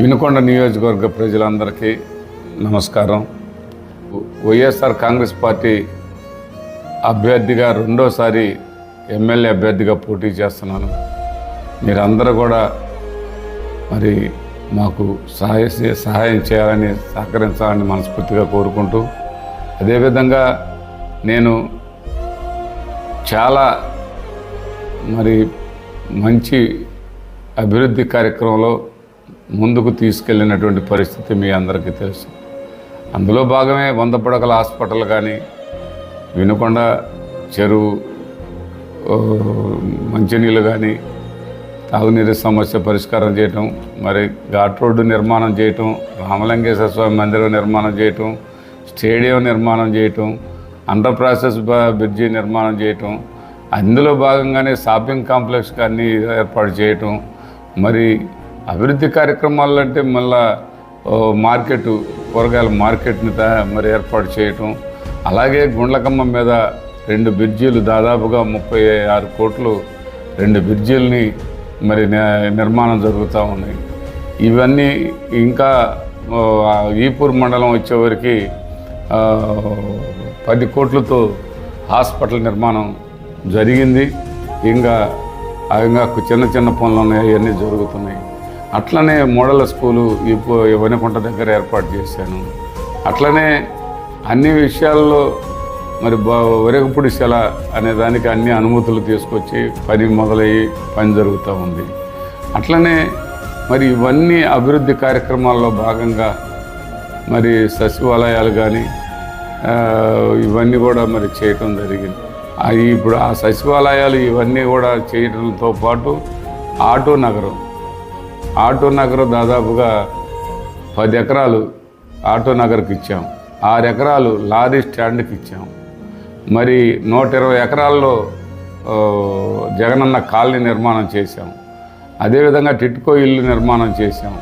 వినుకొండ నియోజకవర్గ ప్రజలందరికీ నమస్కారం. వైఎస్ఆర్ కాంగ్రెస్ పార్టీ అభ్యర్థిగా రెండోసారి ఎమ్మెల్యే అభ్యర్థిగా పోటీ చేస్తున్నాను. మీరందరూ కూడా మరి మాకు సహాయ సహాయం చేయాలని సహకరించాలని మనస్ఫూర్తిగా కోరుకుంటూ అదేవిధంగా నేను చాలా మరి మంచి అభివృద్ధి కార్యక్రమంలో ముందుకు తీసుకెళ్ళినటువంటి పరిస్థితి మీ అందరికీ తెలుసు. అందులో భాగమే వంద పడకల హాస్పిటల్ కానీ వినుకొండ చెరువు మంచినీళ్ళు కానీ తాగునీరు సమస్య పరిష్కారం చేయటం మరి ఘాట్ రోడ్డు నిర్మాణం చేయటం రామలింగేశ్వర స్వామి మందిరం నిర్మాణం చేయటం స్టేడియం నిర్మాణం చేయటం అండర్ ప్రాసెస్ బ్రిడ్జి నిర్మాణం చేయటం అందులో భాగంగానే షాపింగ్ కాంప్లెక్స్ అన్నీ ఏర్పాటు చేయటం మరి అభివృద్ధి కార్యక్రమాలు అంటే మళ్ళా మార్కెట్ కూరగాయల మార్కెట్ని తా- మరి ఏర్పాటు చేయటం. అలాగే గుండ్లకమ్మ మీద రెండు బ్రిడ్జీలు దాదాపుగా ముప్పై ఆరు కోట్లు రెండు బ్రిడ్జీలని మరి నిర్మాణం జరుగుతూ ఉన్నాయి. ఇవన్నీ ఇంకా ఈపూర్ మండలం వచ్చేవరకు పది కోట్లతో హాస్పిటల్ నిర్మాణం జరిగింది. ఇంకా ఇంకా చిన్న చిన్న పనులు ఉన్నాయి అవన్నీ జరుగుతున్నాయి. అట్లనే మోడల్ స్కూలు ఇప్పుడు దగ్గర ఏర్పాటు చేశాను. అట్లనే అన్ని విషయాల్లో మరి బా వరగపుడి శల అనే దానికి అన్ని అనుమతులు తీసుకొచ్చి పని మొదలయ్యి పని జరుగుతూ ఉంది. అట్లనే మరి ఇవన్నీ అభివృద్ధి కార్యక్రమాల్లో భాగంగా మరి సచివాలయాలు కానీ ఇవన్నీ కూడా మరి చేయటం జరిగింది. ఇప్పుడు ఆ సచివాలయాలు ఇవన్నీ కూడా చేయడంతో పాటు ఆటో నగరం ఆటో నగర్ దాదాపుగా పది ఎకరాలు ఆటో నగర్కి ఇచ్చాం. ఆరు ఎకరాలు లారీ స్టాండ్కి ఇచ్చాం. మరి నూట ఇరవై ఎకరాల్లో జగనన్న కాలనీ నిర్మాణం చేశాం. అదేవిధంగా టిట్కో ఇల్లు నిర్మాణం చేశాం.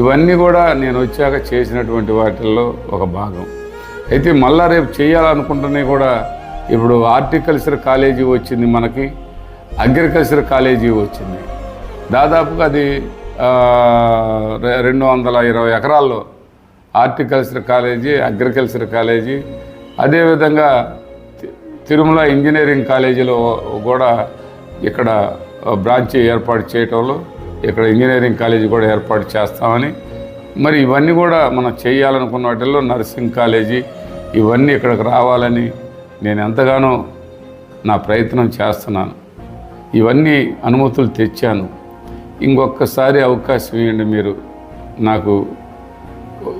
ఇవన్నీ కూడా నేను వచ్చాక చేసినటువంటి వాటిల్లో ఒక భాగం. అయితే మళ్ళా రేపు చేయాలనుకుంటున్నవి కూడా ఇప్పుడు హార్టికల్చర్ కాలేజీ వచ్చింది మనకి అగ్రికల్చర్ కాలేజీ వచ్చింది. దాదాపుగా అది రెండు వందల ఇరవై ఎకరాల్లో హార్టికల్చర్ కాలేజీ అగ్రికల్చర్ కాలేజీ అదేవిధంగా తిరుమల ఇంజనీరింగ్ కాలేజీలో కూడా ఇక్కడ బ్రాంచ్ ఏర్పాటు చేయటంలో ఇక్కడ ఇంజనీరింగ్ కాలేజీ కూడా ఏర్పాటు చేస్తామని మరి ఇవన్నీ కూడా మనం చేయాలనుకున్న వాటిల్లో నర్సింగ్ కాలేజీ ఇవన్నీ ఇక్కడికి రావాలని నేను ఎంతగానో నా ప్రయత్నం చేస్తున్నాను. ఇవన్నీ అనుమతులు తెచ్చాను. ఇంకొకసారి అవకాశం ఇవ్వండి మీరు. నాకు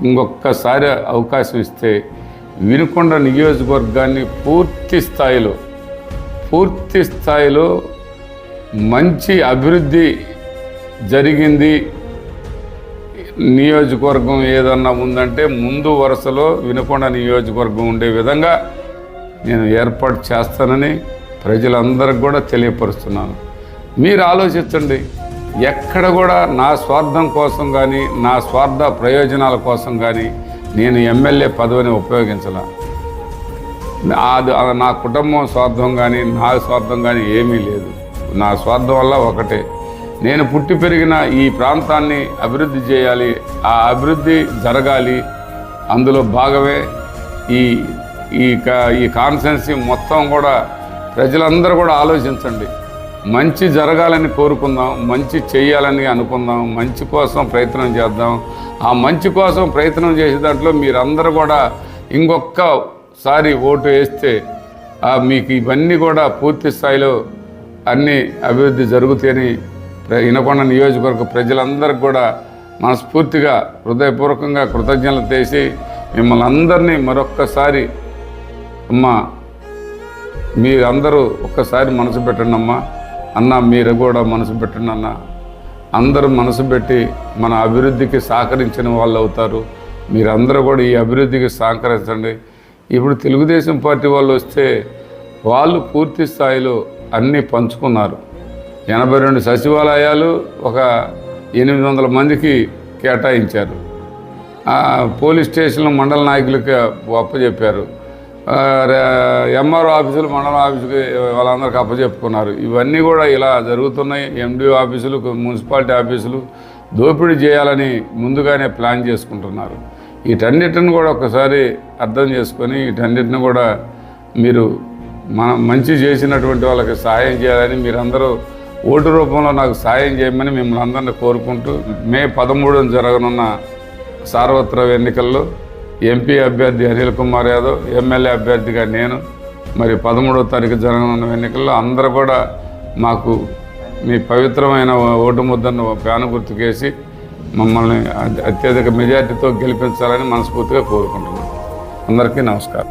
ఇంకొకసారి అవకాశం ఇస్తే వినుకొండ నియోజకవర్గాన్ని పూర్తి స్థాయిలో పూర్తి స్థాయిలో మంచి అభివృద్ధి జరిగింది. నియోజకవర్గం ఏదన్నా ఉందంటే ముందు వరుసలో వినుకొండ నియోజకవర్గం ఉండే విధంగా నేను ఏర్పాటు చేస్తానని ప్రజలందరికి కూడా తెలియపరుస్తున్నాను. మీరు ఆలోచించండి. ఎక్కడ కూడా నా స్వార్థం కోసం కానీ నా స్వార్థ ప్రయోజనాల కోసం కానీ నేను ఎమ్మెల్యే పదవిని ఉపయోగించాల. అది నా కుటుంబం స్వార్థం కానీ నా స్వార్థం కానీ ఏమీ లేదు. నా స్వార్థం వల్ల ఒకటే. నేను పుట్టి పెరిగిన ఈ ప్రాంతాన్ని అభివృద్ధి చేయాలి ఆ అభివృద్ధి జరగాలి. అందులో భాగమే ఈ ఈ కా- ఈ కాన్స్టెన్సీ మొత్తం కూడా ప్రజలందరూ కూడా ఆలోచించండి. మంచి జరగాలని కోరుకుందాం మంచి చేయాలని అనుకుందాం మంచి కోసం ప్రయత్నం చేద్దాం. ఆ మంచి కోసం ప్రయత్నం చేసే దాంట్లో మీరందరూ కూడా ఇంకొకసారి ఓటు వేస్తే మీకు ఇవన్నీ కూడా పూర్తి స్థాయిలో అన్ని అభివృద్ధి జరుగుతాయని ప్ర- నియోజకవర్గ ప్రజలందరికీ కూడా మనస్ఫూర్తిగా హృదయపూర్వకంగా కృతజ్ఞతలు చేసి మిమ్మల్ని అందరినీ మరొక్కసారి అమ్మా మీరందరూ ఒక్కసారి మనసు పెట్టండి అమ్మా అన్న మీరు కూడా మనసు పెట్టండి అన్న. అందరూ మనసు పెట్టి మన అభివృద్ధికి సహకరించిన వాళ్ళు అవుతారు. మీరందరూ కూడా ఈ అభివృద్ధికి సహకరించండి. ఇప్పుడు తెలుగుదేశం పార్టీ వాళ్ళు వస్తే వాళ్ళు పూర్తి స్థాయిలో అన్నీ పంచుకున్నారు. ఎనభై రెండు సచివాలయాలు ఒక ఎనిమిది వందల మందికి కేటాయించారు. పోలీస్ స్టేషన్లు మండల నాయకులకి అప్పచెప్పారు. ఎంఆర్ఓ ఆఫీసులు మండల ఆఫీసుకి వాళ్ళందరికీ అప్పచెప్పుకున్నారు. ఇవన్నీ కూడా ఇలా జరుగుతున్నాయి. ఎండిఓ ఆఫీసులు మున్సిపాలిటీ ఆఫీసులు దోపిడీ చేయాలని ముందుగానే ప్లాన్ చేసుకుంటున్నారు. వీటన్నిటిని కూడా ఒకసారి అర్థం చేసుకొని వీటన్నిటిని కూడా మీరు మన మంచి చేసినటువంటి వాళ్ళకి సహాయం చేయాలని మీరందరూ ఓటు రూపంలో నాకు సహాయం చేయమని మిమ్మల్ని అందరినీ కోరుకుంటూ మే పదమూడున జరగనున్న సార్వత్ర ఎన్నికల్లో ఎంపీ అభ్యర్థి అనిల్ కుమార్ యాదవ్ ఎమ్మెల్యే అభ్యర్థిగా నేను మరి పదమూడో తారీఖు జరగనున్న ఎన్నికల్లో అందరూ కూడా మాకు మీ పవిత్రమైన ఓటు ముద్దను ప్యాను గుర్తుకేసి మమ్మల్ని అత్యధిక మెజార్టీతో గెలిపించాలని మనస్ఫూర్తిగా కోరుకుంటున్నాను అందరికీ నమస్కారం.